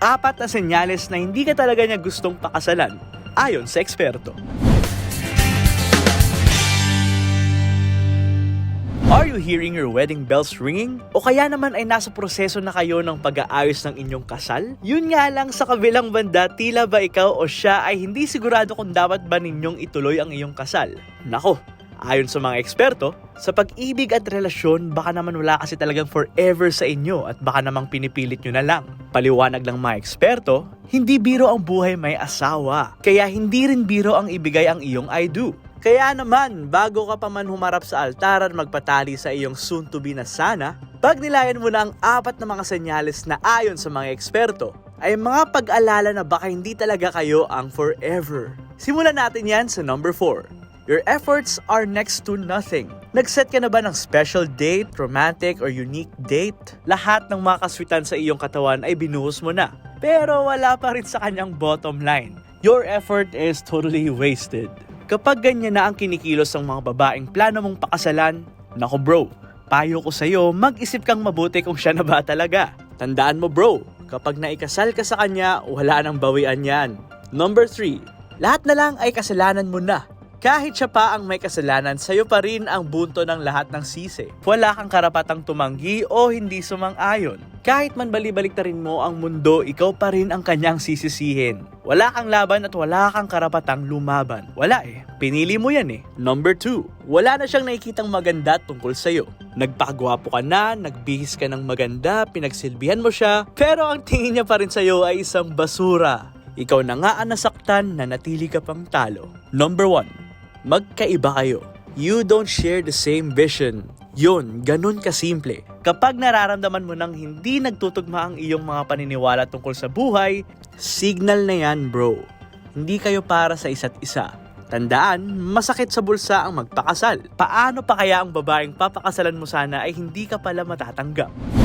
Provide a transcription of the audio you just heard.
Apat na senyales na hindi ka talaga niya gustong pakasalan, ayon sa eksperto. Are you hearing your wedding bells ringing? O kaya naman ay nasa proseso na kayo ng pag-aayos ng inyong kasal? Yun nga lang sa kabilang banda, tila ba ikaw o siya ay hindi sigurado kung dapat ba ninyong ituloy ang iyong kasal? Nako, ayon sa mga eksperto, sa pag-ibig at relasyon, baka naman wala kasi talagang forever sa inyo at baka namang pinipilit nyo na lang. Paliwanag ng mga eksperto, hindi biro ang buhay may asawa. Kaya hindi rin biro ang ibigay ang iyong I do. Kaya naman, bago ka pa man humarap sa altar at magpatali sa iyong soon-to-be na sana, pagnilayan mo na ang apat na mga senyales na ayon sa mga eksperto, ay mga pag-alala na baka hindi talaga kayo ang forever. Simulan natin yan sa number 4. Your efforts are next to nothing. Nag-set ka na ba ng special date, romantic, or unique date? Lahat ng mga kaswitan sa iyong katawan ay binuhos mo na. Pero wala pa rin sa kanyang bottom line. Your effort is totally wasted. Kapag ganyan na ang kinikilos ng mga babaeng plano mong pakasalan, nako bro, payo ko sa'yo, mag-isip kang mabuti kung siya na ba talaga. Tandaan mo bro, kapag naikasal ka sa kanya, wala nang bawian yan. Number 3, lahat na lang ay kasalanan mo na. Kahit siya pa ang may kasalanan, sa'yo pa rin ang bunto ng lahat ng sisi. Wala kang karapatang tumanggi o hindi sumang-ayon. Kahit man balibalik na rin mo ang mundo, ikaw pa rin ang kanyang sisisihin. Wala kang laban at wala kang karapatang lumaban. Wala eh. Pinili mo yan eh. Number 2. Wala na siyang nakikitang maganda tungkol sa'yo. Nagpakagwapo ka na, nagbihis ka ng maganda, pinagsilbihan mo siya, pero ang tingin niya pa rin sa'yo ay isang basura. Ikaw na nga ang nasaktan na natili ka pang talo. Number 1 magkaiba kayo. You don't share the same vision. Yun, ganun kasimple. Kapag nararamdaman mo nang hindi nagtutugma ang iyong mga paniniwala tungkol sa buhay, signal na yan bro. Hindi kayo para sa isa't isa. Tandaan, masakit sa bulsa ang magpakasal. Paano pa kaya ang babaeng papakasalan mo sana ay hindi ka pala matatanggap?